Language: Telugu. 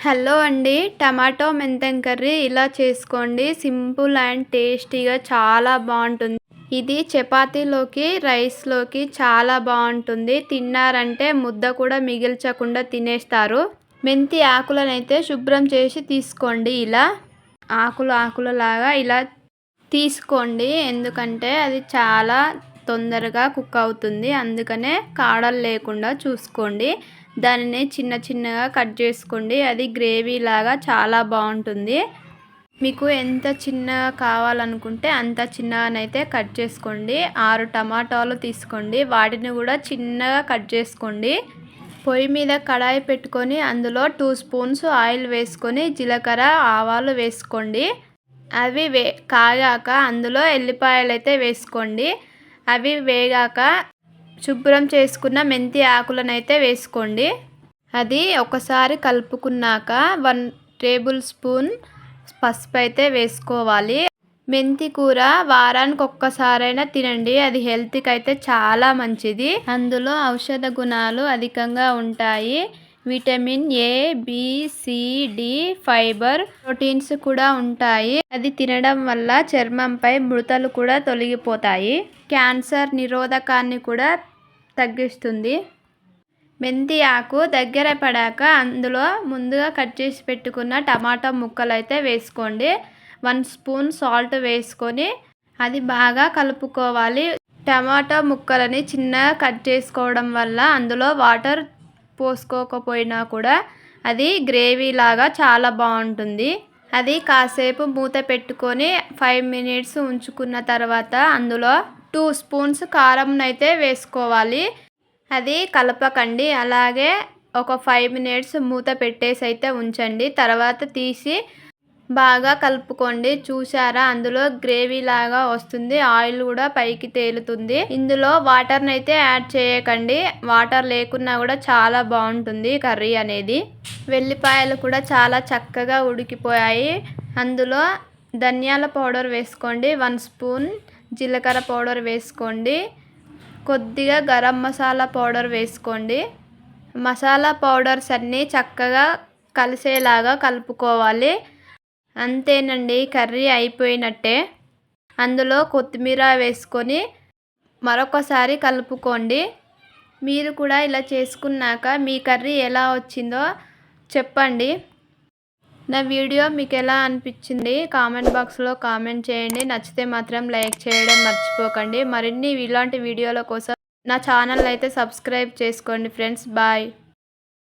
హలో అండి. టమాటో మెంతెం కర్రీ ఇలా చేసుకోండి. సింపుల్ అండ్ టేస్టీగా చాలా బాగుంటుంది. ఇది చపాతీలోకి రైస్లోకి చాలా బాగుంటుంది. తిన్నారంటే ముద్ద కూడా మిగిల్చకుండా తినేస్తారు. మెంతి ఆకులనైతే శుభ్రం చేసి తీసుకోండి ఇలా. ఆకులు ఆకులలాగా ఇలా తీసుకోండి. ఎందుకంటే అది చాలా తొందరగా కుక్ అవుతుంది. అందుకనే కాడలు లేకుండా చూసుకోండి. దానిని చిన్న చిన్నగా కట్ చేసుకోండి. అది గ్రేవీ లాగా చాలా బాగుంటుంది. మీకు ఎంత చిన్నగా కావాలనుకుంటే అంత చిన్నగానైతే కట్ చేసుకోండి. ఆరు టమాటాలు తీసుకోండి. వాటిని కూడా చిన్నగా కట్ చేసుకోండి. పొయ్యి మీద కడాయి పెట్టుకొని అందులో టూ స్పూన్స్ ఆయిల్ వేసుకొని జీలకర్ర ఆవాలు వేసుకోండి. అవి వే కాగాక అందులో ఎల్లిపాయలు అయితే వేసుకోండి. అవి వేగాక శుభ్రం చేసుకున్న మెంతి ఆకులనైతే వేసుకోండి. అది ఒకసారి కలుపుకున్నాక వన్ టేబుల్ స్పూన్ పసుపు అయితే వేసుకోవాలి. మెంతి కూర వారానికి ఒక్కసారైనా తినండి. అది హెల్త్కి అయితే చాలా మంచిది. అందులో ఔషధ గుణాలు అధికంగా ఉంటాయి. Vitamin A B D fibre proteins కూడా ఉంటాయి. అది తినడం వల్ల చర్మంపై మృతలు కూడా తొలగిపోతాయి. క్యాన్సర్ నిరోధకాన్ని కూడా తగ్గిస్తుంది. మెంతి ఆకు దగ్గర పడాక అందులో ముందుగా కట్ చేసి పెట్టుకున్న టమాటా ముక్కలు అయితే వేసుకోండి. వన్ స్పూన్ సాల్ట్ వేసుకొని అది బాగా కలుపుకోవాలి. టమాటా ముక్కలని చిన్నగా కట్ చేసుకోవడం వల్ల అందులో వాటర్ పోసుకోకపోయినా కూడా అది గ్రేవీ లాగా చాలా బాగుంటుంది. అది కాసేపు మూత పెట్టుకొని ఫైవ్ మినిట్స్ ఉంచుకున్న తర్వాత అందులో టూ స్పూన్స్ కారం అయితే వేసుకోవాలి. అది కలపకండి. అలాగే ఒక ఫైవ్ మినిట్స్ మూత పెట్టేసి అయితే ఉంచండి. తర్వాత తీసి బాగా కలుపుకోండి. చూసారా? అందులో గ్రేవీ లాగా వస్తుంది. ఆయిల్ కూడా పైకి తేలుతుంది. ఇందులో వాటర్ని అయితే యాడ్ చేయకండి. వాటర్ లేకున్నా కూడా చాలా బాగుంటుంది కర్రీ అనేది. వెల్లిపాయలు కూడా చాలా చక్కగా ఉడికిపోయాయి. అందులో ధనియాల పౌడర్ వేసుకోండి. వన్ స్పూన్ జీలకర్ర పౌడర్ వేసుకోండి. కొద్దిగా గరం మసాలా పౌడర్ వేసుకోండి. మసాలా పౌడర్స్ అన్నీ చక్కగా కలిసేలాగా కలుపుకోవాలి. అంతేనండి కర్రీ అయిపోయినట్టే. అందులో కొత్తిమీర వేసుకొని మరొకసారి కలుపుకోండి. మీరు కూడా ఇలా చేసుకున్నాక మీ కర్రీ ఎలా వచ్చిందో చెప్పండి. నా వీడియో మీకు ఎలా అనిపించింది? కామెంట్ బాక్స్లో కామెంట్ చేయండి. నచ్చితే మాత్రం లైక్ చేయడం మర్చిపోకండి. మరిన్ని ఇలాంటి వీడియోల కోసం నా ఛానల్ అయితే సబ్స్క్రైబ్ చేసుకోండి ఫ్రెండ్స్. బాయ్.